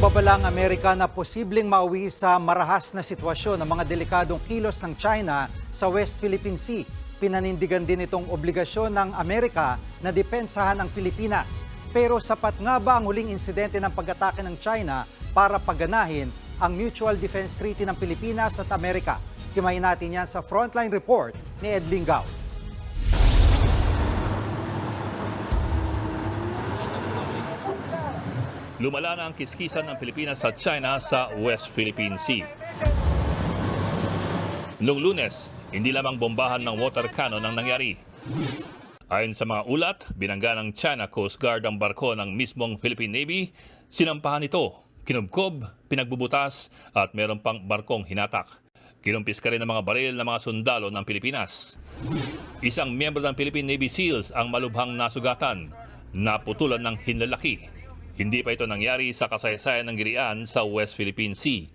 Nagbabala ang Amerika na posibleng mauwi sa marahas na sitwasyon ng mga delikadong kilos ng China sa West Philippine Sea. Pinanindigan din itong obligasyon ng Amerika na depensahan ang Pilipinas. Pero sapat nga ba ang huling insidente ng pag-atake ng China para paganahin ang Mutual Defense Treaty ng Pilipinas at Amerika? Himayin natin yan sa Frontline Report ni Ed Lingao. Lumala na ang kiskisan ng Pilipinas sa China sa West Philippine Sea. Noong lunes, hindi lamang bombahan ng water cannon ang nangyari. Ayon sa mga ulat, binangga ng China Coast Guard ang barko ng mismong Philippine Navy, sinampahan ito, kinubkob, pinagbubutas at meron pang barkong hinatak. Kinumpis ka rin ng mga baril ng mga sundalo ng Pilipinas. Isang miyembro ng Philippine Navy SEALs ang malubhang nasugatan, naputulan ng hinlalaki. Hindi pa ito nangyari sa kasaysayan ng girian sa West Philippine Sea.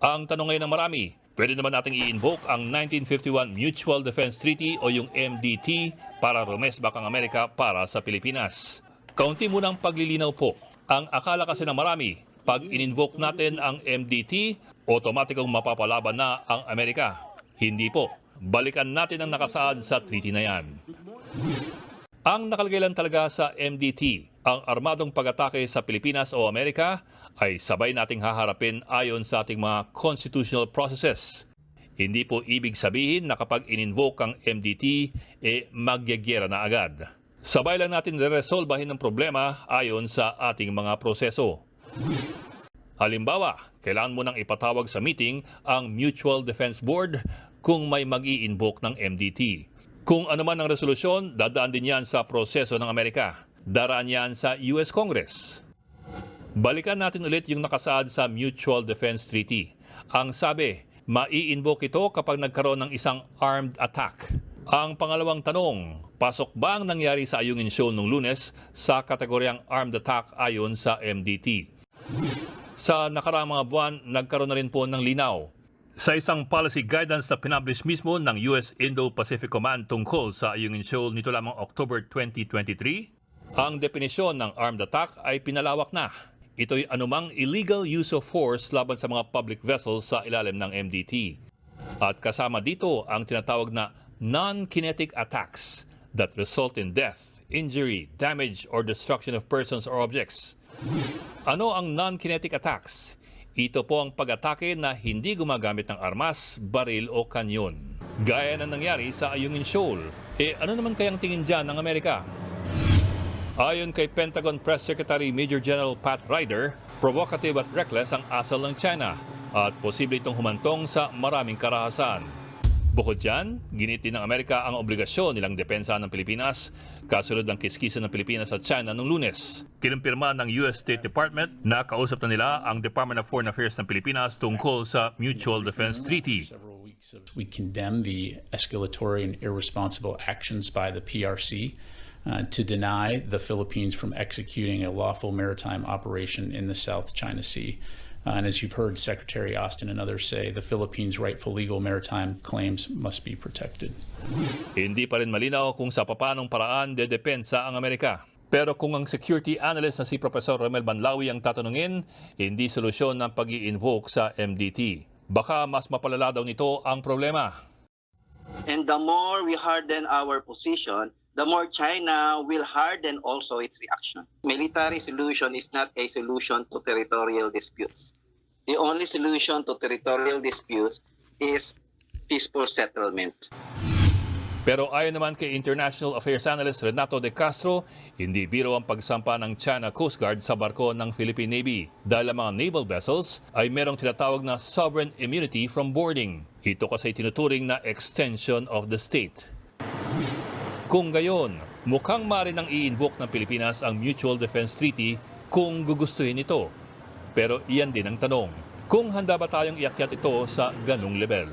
Ang tanong ngayon ng marami, pwede naman nating i-invoke ang 1951 Mutual Defense Treaty o yung MDT para rumesbak ang Amerika para sa Pilipinas. Kaunti munang paglilinaw po. Ang akala kasi ng marami, pag in-invoke natin ang MDT, otomatikong mapapalaban na ang Amerika. Hindi po. Balikan natin ang nakasaad sa treaty na yan. Ang nakalagay lang talaga sa MDT, ang armadong pag-atake sa Pilipinas o Amerika ay sabay nating haharapin ayon sa ating mga constitutional processes. Hindi po ibig sabihin na kapag in-invoke ang MDT, eh magyegyera na agad. Sabay lang natin resolbahin ang problema ayon sa ating mga proseso. Halimbawa, kailangan mo nang ipatawag sa meeting ang Mutual Defense Board kung may mag invoke ng MDT. Kung ano man ang resolusyon, dadaan din yan sa proseso ng Amerika. Daraan sa US Congress. Balikan natin ulit yung nakasaad sa Mutual Defense Treaty. Ang sabi, mai-invoke ito kapag nagkaroon ng isang armed attack. Ang pangalawang tanong, pasok ba ang nangyari sa Ayungin Show nung lunes sa kategoryang armed attack ayon sa MDT? Sa nakaraang mga buwan, nagkaroon na rin po ng linaw. Sa isang policy guidance na pinablish mismo ng US Indo-Pacific Command tungkol sa Ayungin Shoal nito lamang October 2023, ang definisyon ng armed attack ay pinalawak na. Ito'y anumang illegal use of force laban sa mga public vessels sa ilalim ng MDT. At kasama dito ang tinatawag na non-kinetic attacks that result in death, injury, damage, or destruction of persons or objects. Ano ang non-kinetic attacks? Ito po ang pag-atake na hindi gumagamit ng armas, baril o kanyon. Gaya na nangyari sa Ayungin Shoal. Eh ano naman kayang tingin dyan ng Amerika? Ayon kay Pentagon Press Secretary Major General Pat Ryder, provocative at reckless ang asal ng China at posible itong humantong sa maraming karahasan. Bukod dyan, ginit din ng Amerika ang obligasyon nilang depensa ng Pilipinas kasunod ng kiskisan ng Pilipinas at China noong lunes. Kinumpirma ng US State Department na kausap na nila ang Department of Foreign Affairs ng Pilipinas tungkol sa Mutual Defense Treaty. We condemn the escalatory and irresponsible actions by the PRC uh, to deny the Philippines from executing a lawful maritime operation in the South China Sea. Uh, and as you've heard Secretary Austin and others say, the Philippines' rightful legal maritime claims must be protected. Hindi pa rin malinaw kung sa papanong paraan dedepensa ang Amerika. Pero kung ang security analyst na si Professor Romel Banlawi ang tatanungin, hindi solusyon ng pag invoke sa MDT. Baka mas mapalala daw nito ang problema. And the more we harden our position, the more China will harden also its reaction. Military solution is not a solution to territorial disputes. The only solution to territorial disputes is peaceful settlement. Pero ayon naman kay International Affairs Analyst Renato De Castro, hindi biro ang pagsampa ng China Coast Guard sa barko ng Philippine Navy dahil ang mga naval vessels ay merong tinatawag na sovereign immunity from boarding. Ito kasi tinuturing na extension of the state. Kung gayon, mukhang maaari nang i-invoke ng Pilipinas ang Mutual Defense Treaty kung gugustuhin ito. Pero iyan din ang tanong, kung handa ba tayong iakyat ito sa ganung level?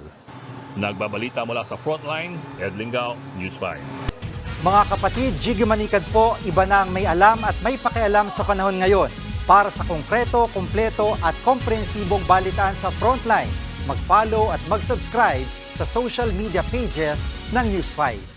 Nagbabalita mula sa Frontline, Ed Lingao, News 5. Mga kapatid, Jiggy Manikad po, iba na ang may alam at may pakialam sa panahon ngayon. Para sa konkreto, kumpleto at komprehensibong balitaan sa Frontline, mag-follow at mag-subscribe sa social media pages ng News 5.